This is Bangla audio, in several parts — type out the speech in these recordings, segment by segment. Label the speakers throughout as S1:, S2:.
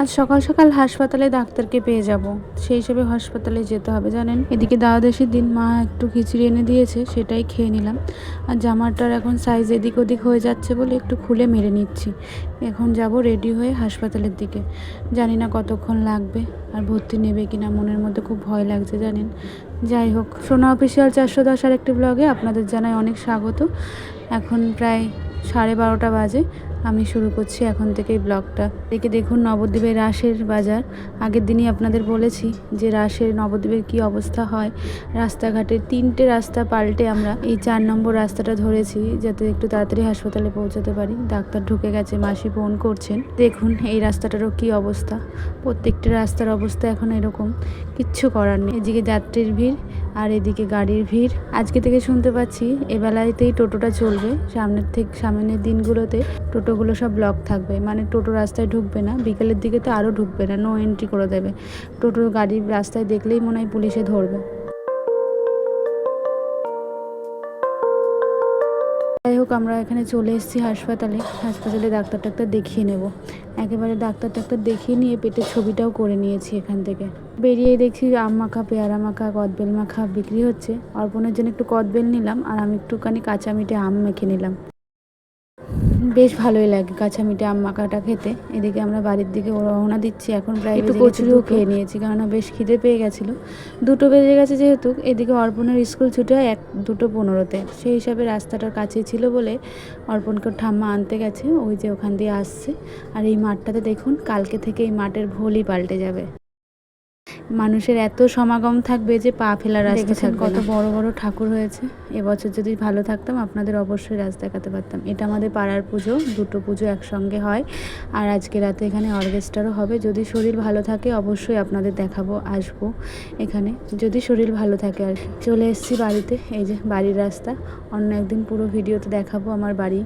S1: আজ সকাল সকাল হাসপাতালে ডাক্তারকে পেয়ে যাব। সেই হিসেবে হাসপাতালে যেতে হবে, জানেন? এদিকে দ্বাদশীর দিন, মা একটু খিচুড়ি এনে দিয়েছে, সেটাই খেয়ে নিলাম। আর জামাটার এখন সাইজ এদিক ওদিক হয়ে যাচ্ছে বলে একটু খুলে মেরে নিচ্ছি। এখন যাব রেডি হয়ে হাসপাতালের দিকে। জানি না কতক্ষণ লাগবে, আর ভর্তি নেবে কিনা মনের মধ্যে খুব ভয় লাগছে, জানেন? যাই হোক, সোনা অফিসিয়াল চারশো দশ আর একটি ব্লগে আপনাদের জানাই অনেক স্বাগত। এখন প্রায় সাড়ে বারোটা বাজে। আমি শুরু করছি এখন থেকে এই ব্লগটা। এদিকে দেখুন নবদ্বীপের রাসের বাজার। আগের দিনই আপনাদের বলেছি যে রাসের নবদ্বীপের কি অবস্থা হয়। রাস্তাঘাটে তিনটে রাস্তা পাল্টে আমরা এই চার নম্বর রাস্তাটা ধরেছি যাতে একটু তাড়াতাড়ি হাসপাতালে পৌঁছাতে পারি। ডাক্তার ঢুকে গেছে, মাসি ফোন করছেন। দেখুন এই রাস্তাটারও কি অবস্থা। প্রত্যেকটা রাস্তার অবস্থা এখন এরকম। কিচ্ছু করার নেই। এদিকে যাত্রীর ভিড় আর এদিকে গাড়ির ভিড়। আজকে থেকে শুনতে পাচ্ছি, এবেলাতেই টোটোটা চলবে। সামনের থেকে, সামনের দিনগুলোতে টোটোগুলো সব ব্লক থাকবে। মানে টোটো রাস্তায় ঢুকবে না, বিকেলের দিকে তো আরও ঢুকবে না নো এন্ট্রি করে দেবে। টোটোর গাড়ি রাস্তায় দেখলেই মনে হয় পুলিশে ধরবে। যাই হোক, আমরা এখানে চলে এসেছি হাসপাতালে। হাসপাতালে ডাক্তার টাক্তার দেখিয়ে নেব। একেবারে ডাক্তার টাক্তার দেখিয়ে নিয়ে পেটের ছবিটাও করে নিয়েছি এখান থেকে। বেরিয়েই দেখছি আম মাখা পেয়ারা মাখা কদবেল মাখা বিক্রি হচ্ছে। অর্পণের জন্য একটু কদবেল নিলাম আর আমি একটুখানি কাঁচা মিঠে আম মেখে নিলাম। বেশ ভালোই লাগে কাঁচা মিঠে আম মাখাটা খেতে। এদিকে আমরা বাড়ির দিকে রওনা দিচ্ছি এখন প্রায় একটু কচুরিও খেয়ে নিয়েছি। কেননা বেশ খিদে পেয়ে গেছিল। দুটো বেজে গেছে যেহেতু এদিকে অর্পণের স্কুল ছুটি হয় এক দুটো পনেরোতে। সেই হিসাবে রাস্তাটার কাছেই ছিল বলে অর্পণকে ঠাম্মা আনতে গেছে ওই যে ওখান দিয়ে আসছে। আর এই মাঠটাতে দেখুন কালকে থেকে এই মাঠের ভোলই পাল্টে যাবে। মানুষের এত সমাগম থাকবে যে পা ফেলার রাস্তা কত বড় বড় ঠাকুর হয়েছে। এবছর যদি ভালো থাকতাম, আপনাদের অবশ্যই রাজ দেখাতে পারতাম। এটা আমাদের পাড়ার পুজো, দুটো পুজো একসঙ্গে হয়। আর আজকে রাতে এখানে অর্কেস্ট্রারও হবে। যদি শরীর ভালো থাকে, অবশ্যই আপনাদের দেখাবো, আসব এখানে। যদি শরীর ভালো থাকে আর চলে এসেছি বাড়িতে, এই যে বাড়ির রাস্তা। অন্য একদিন পুরো ভিডিওতে দেখাবো আমার বাড়ি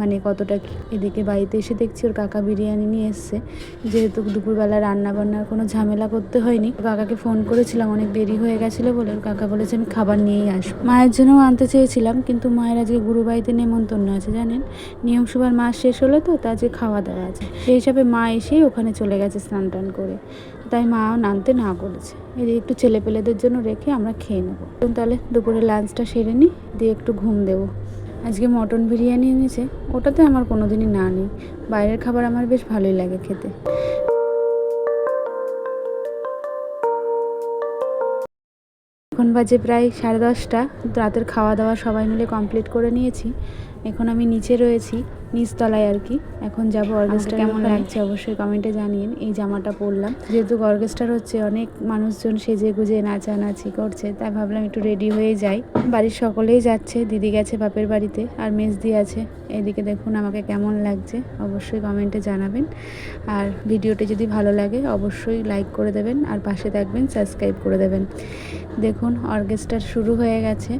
S1: মানে কতটা এদিকে বাড়িতে এসে দেখছি ওর কাকা বিরিয়ানি নিয়ে এসছে। যেহেতু দুপুরবেলা রান্না বান্নার কোনো ঝামেলা করতে হয়নি, কাকাকে ফোন করেছিলাম, অনেক দেরি হয়ে গেছিল বলে। ওর কাকা বলেছে, আমি খাবার নিয়েই আসব। মায়ের জন্যও আনতে চেয়েছিলাম, কিন্তু মায়ের আজকে গুরু বাড়িতে নেমন্তন্ন আছে, জানেন? নিয়ম সুবার মাস শেষ হলো তো তা আজকে খাওয়া দাওয়া আছে। সেই হিসাবে মা এসেই ওখানে চলে গেছে স্নান টান করে। তাই মা নানতে না করেছে এদিকে একটু ছেলে পেলেদের জন্য রেখে আমরা খেয়ে নেব। তাহলে দুপুরে লাঞ্চটা সেরে নিই, দিয়ে একটু ঘুম দেবো। আজকে মটন বিরিয়ানি এনেছে, ওটাতে আমার কোনো দিনই না নেই। বাইরের খাবার আমার বেশ ভালোই লাগে খেতে। এখন বাজে প্রায় সাড়ে দশটা। রাতের খাওয়া দাওয়া সবাই মিলে কমপ্লিট করে নিয়েছি। এখন আমি নিচে রয়েছি নিচতলায় আর কি। এখন যাব অর্কেস্ট্রা কেমন লাগছে? অবশ্যই কমেন্টে জানিয়ে এই জামাটা পরলাম। যেহেতু অর্কেস্ট্রার হচ্ছে অনেক মানুষজন সেজে গুজে নাচানাচি করছে তাই ভাবলাম একটু রেডি হয়ে যাই। বাড়ির সকলেই যাচ্ছে দিদি গেছে বাপের বাড়িতে আর মেজদি আছে। এদিকে দেখুন আমাকে কেমন লাগছে অবশ্যই কমেন্টে জানাবেন। আর ভিডিওটি যদি ভালো লাগে অবশ্যই লাইক করে দেবেন আর পাশে থাকবেন সাবস্ক্রাইব করে দেবেন। দেখুন অর্কেস্ট্রা শুরু হয়ে গেছে।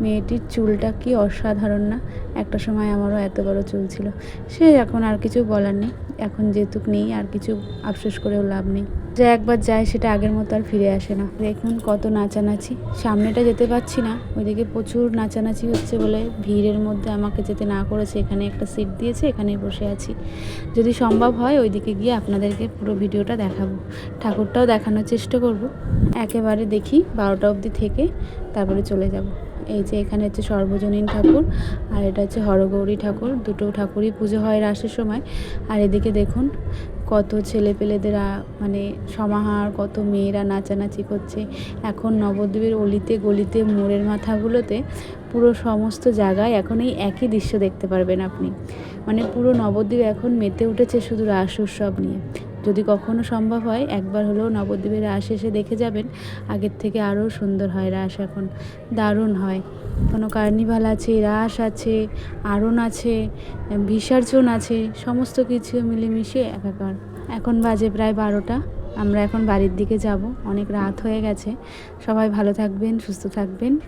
S1: মেয়েটির চুলটা কি অসাধারণ না? একটা সময় আমারও এত বড় চুল ছিল। সে এখন আর কিছু বলার নেই। এখন যেহেতুক নেই, আর কিছু আফসোস করেও লাভ নেই। যে একবার যায়, সেটা আগের মতো আর ফিরে আসে না। দেখুন কত নাচানাচি। সামনেটা যেতে পারছি না। ওইদিকে প্রচুর নাচানাচি হচ্ছে বলে ভিড়ের মধ্যে আমাকে যেতে না করেছে। এখানে একটা সিট দিয়েছে এখানে বসে আছি। যদি সম্ভব হয়, ওইদিকে গিয়ে আপনাদেরকে পুরো ভিডিওটা দেখাবো। ঠাকুরটাও দেখানোর চেষ্টা করব। একেবারে দেখি বারোটা অবধি থেকে তারপরে চলে যাব। এই যে এখানে হচ্ছে সর্বজনীন ঠাকুর, আর এটা হচ্ছে হরগৌরী ঠাকুর। দুটো ঠাকুরই পুজো হয় রাসের সময়। আর এদিকে দেখুন, কত ছেলে পেলেদের মানে সমাহার, কত মেয়েরা নাচানাচি করছে। এখন নবদ্বীপের অলিতে গলিতে মোড়ের মাথাগুলোতে পুরো সমস্ত জায়গায় এখন এই একই দৃশ্য দেখতে পারবেন আপনি। মানে পুরো নবদ্বীপ এখন মেতে উঠেছে শুধু রাস উৎসব নিয়ে। যদি কখনো সম্ভব হয়, একবার হলেও নবদ্বীপের রাস এসে দেখে যাবেন। আগের থেকে আরও সুন্দর হয় রাস এখন। দারুণ হয়। কোনো কার্নিভাল আছে রাস আছে, আরন আছে, বিসর্জন আছে, সমস্ত কিছু মিলেমিশে একাকার। এখন বাজে প্রায় বারোটা। আমরা এখন বাড়ির দিকে যাব। অনেক রাত হয়ে গেছে। সবাই ভালো থাকবেন, সুস্থ থাকবেন।